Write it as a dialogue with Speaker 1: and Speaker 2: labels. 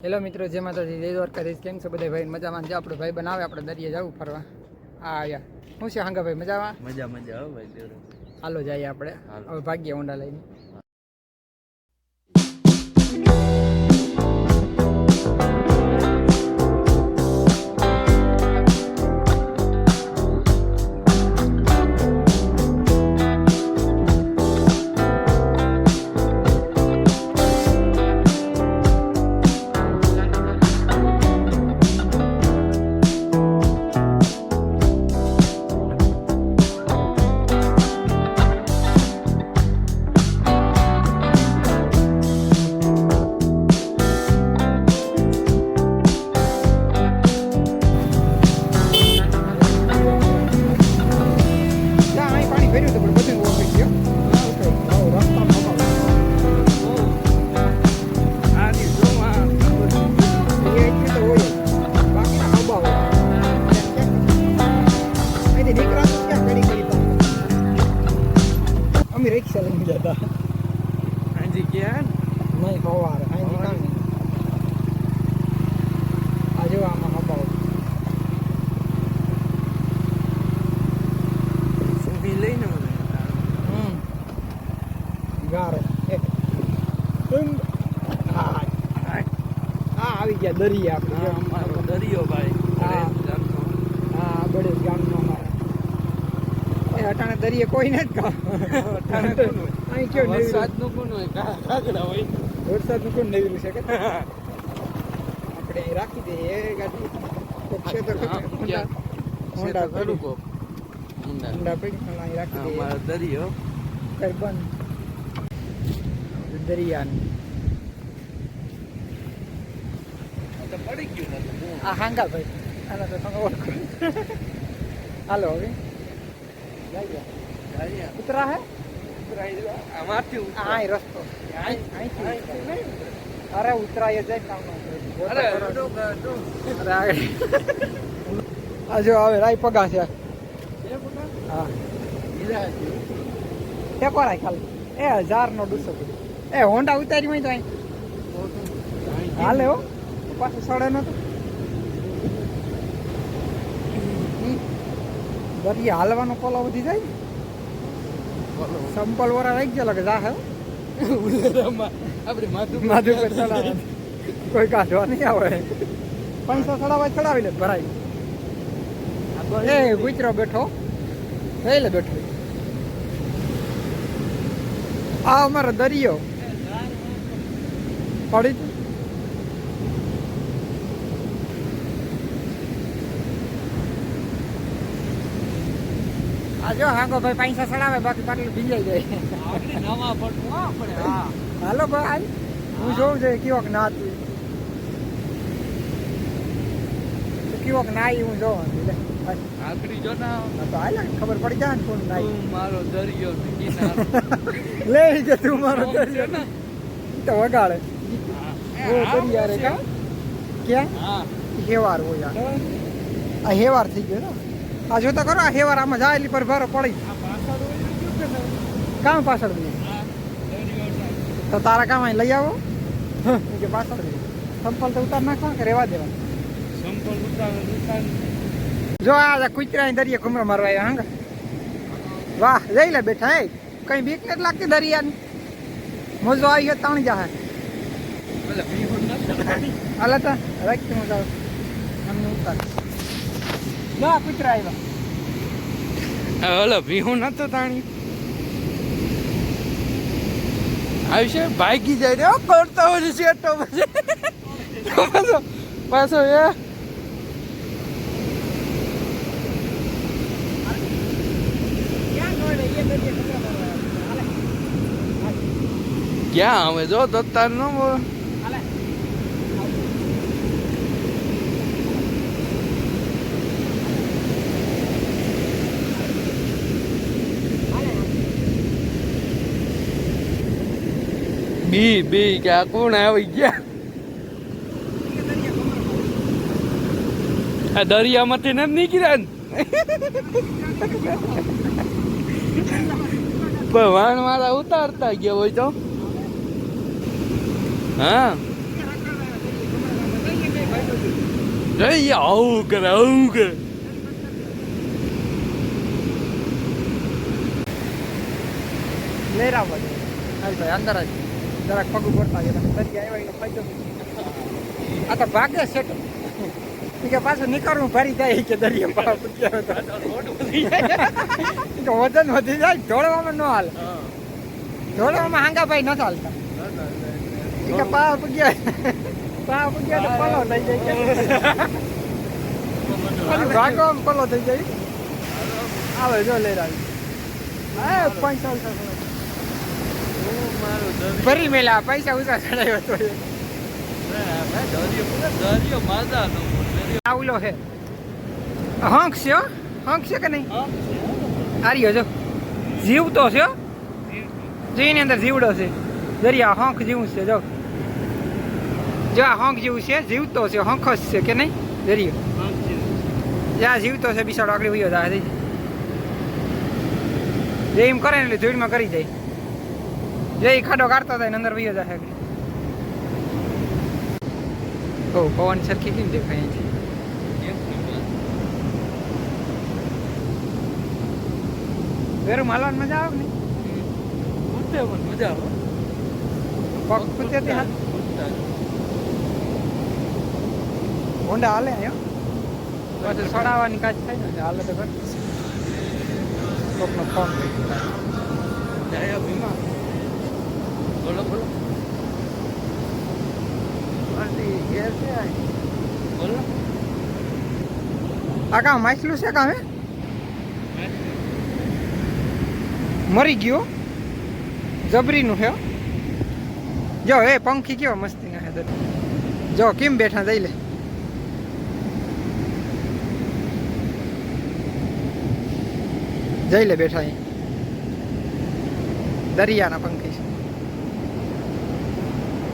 Speaker 1: Hello મિત્રો જય માતાજી જય દ્વારકાધીશ કેમ છો બધા ભાઈ? મજામાં? જે આપણો ભાઈ બનાવે આપણે દરિયે જવું ફરવા. આ આવ્યા શું છે હાંગા ભાઈ મજામાં?
Speaker 2: મજા મજા હો ભાઈ
Speaker 1: હાલો જઈએ આપણે. હવે ભાગ્ય ઊંડા લઈને. અમે રિક્ષા લઈને જતા.
Speaker 2: હાજી ગયા
Speaker 1: નહીં સવારે. અહીંથી કાંઈ નહીં. આ જો આમાં અભાવ
Speaker 2: ઊભી લઈને
Speaker 1: હમ. ગારો. હા. આવી ગયા દરિયા આપણે
Speaker 2: આ અમારો દરિયો ભાઈ
Speaker 1: હા.
Speaker 2: જામનો.
Speaker 1: હા બડે ગામનો અમારા એ અટાણે દરિયે કોઈ નથી કા
Speaker 2: અટાણે
Speaker 1: અહીં કયો
Speaker 2: વરસાદનું કોણ હોય? કા- કાગડા હોય.
Speaker 1: વરસાદનું કોણ નેવરું છે? આપણે રાખી દઈએ એ ગાડી. કોક છે તો હોન્ડા પડી.
Speaker 2: કોક.
Speaker 1: હોન્ડા પડી અહીં રાખી દઈએ.
Speaker 2: અમારો દરિયો.
Speaker 1: કઈ બંધ. દરિયાની.
Speaker 2: પડી ગયું ને
Speaker 1: આ હાંગા ભાઈ. આના તો તમે ઓળખો. હાલો હવે. ઉતરા હે? રસ્તો. અરે ઉતરાય જાય કામ જો હવે રાઈ પગા છે. હા. ટેકો રાય ખાલી? એ હજાર નો ડૂસો એ હોન્ડા ઉતારી હોય તો હાલે હો. પાછું સડે નતો. દરિયા હાલવાનો કોલો વધી જાય ને. સંપલ વરા રાખી ગયા લાગે જા હે?
Speaker 2: માધુ આપણે
Speaker 1: પર ચડાવે કોઈ કાઢવા નહીં આવે. પૈસા ચડાવવા ચડાવી લે ભરાય. એ ગુજરો બેઠો. થઈ લે બેઠો. આ અમારો દરિયો. પડી આ જો હાંગો ભાઈ પૈસા સડાવે બાકી પાટલું ભીંજાઈ જાય.
Speaker 2: નવા પડતું આપણે હા.
Speaker 1: હાલો ભાઈ હું જોઉં છે કેવોક નાતું કેવોક નાઈ હું જોઉં.
Speaker 2: આખરી જો ના.
Speaker 1: તો હાલે ખબર પડી જાય ને કોણ નાઈ
Speaker 2: મારો દરિયો ને કિનારો.
Speaker 1: લે કે તું મારો દરિયો
Speaker 2: ને?
Speaker 1: તો વગાડે. ઓ દરિયા રે કા? ક્યાં?
Speaker 2: હા.
Speaker 1: હેવાર હોય આ હેવાર થઈ ગયો ને? આ જોતા તો કરો આ હેવાર આમાં જાય એટલી પર ભારો પડી? કામ પાછળ. તો તારા કામ અહીં લઈ આવો. કે પાછળ સંપલ તો ઉતાર નાખવા કે રેવા દેવા?
Speaker 2: સંપલ ઉતારે
Speaker 1: જો આ કુતરા દરિયા ઘુમરો મારવા આવ્યા હાંગા. વાહ જઈ લે બેઠા હે. કઈ બીક નથી લાગતી દરિયાની. મોજો આવી ગયો તાણી જા તા રાખી જાઉં અમને ઉતાર. ના, કુતરા આવ્યા
Speaker 2: ઓલો ભીહું નતો તાણી. આવશે, ભાગી જાય રે કરતો હોય શેઠો પછી પાછો પાછો એ
Speaker 1: ક્યાં
Speaker 2: હવે જો, દત્તાર ન બોલ બી બી કે આ કોણ આવી ગયા? આ દરિયામાંથી નથી નીકળ્યા ને? વાણ મારા ઉતારતા ગયા હોય તો? હા. આવું કરે આવું કરે.
Speaker 1: બધે હાલ ભાઈ, અંદર જ જરાક પગ પડતા ગયા આ તો ભાગે છે. કે પાછું નીકળવું, ભરી જાય કે દરિયા પાવ પૂછ્યા વજન વધી જાય, ઢોળવામાં ન હાલ. ઢોળવામાં હાંગા ભાઈ ન હાલતા ઈ કે પાવ પૂગ્યા પાવ પૂગ્યા તો પલો થઈ જાય ભાગવામાં પલો થઈ જાય. આવે જો લેરા આ પૈસા ઉસા ફરી મેલા પૈસા ઉસા ચડાવ્યો તો એ. આ ઉલો છે. હંક છે હો? હંક છે કે નહીં? આર્યો જો જીવતો છે હો? અંદર જીવડો છે. દરિયા હંક જીવું છે જો. જો આ હંક જેવું છે જીવતો છે જ છે કે નહીં? દરિયો. જ્યાં જીવતો છે બિસાડો આગળ વયો જાય. જે એમ કરે ને એટલે જોડમાં કરી જાય. જે ખાડો કાઢતો થાય અંદર વયો જાય ઓ પવન સરખી કેમ દેખાય અહીંથી? વેરું માલવાની મજા આવે ને
Speaker 2: મજા આવે.
Speaker 1: પગ કૂદે હાથ હોન્ડા હાલે અહીંયા? પછી સડાવવાની કાજ થાય ને હાલે તો કર કોકનો ફોન
Speaker 2: જયા ભીમા. બોલો બોલો. બોલો.
Speaker 1: આ માછલું છે કા હે? મરી ગયો. જબરીનું છે હો. જો એ પંખી કેવો મસ્તી ના હે દર જો કેમ બેઠા જઈ લે. જઈ લે બેઠા અહીં. દરિયાના પંખી.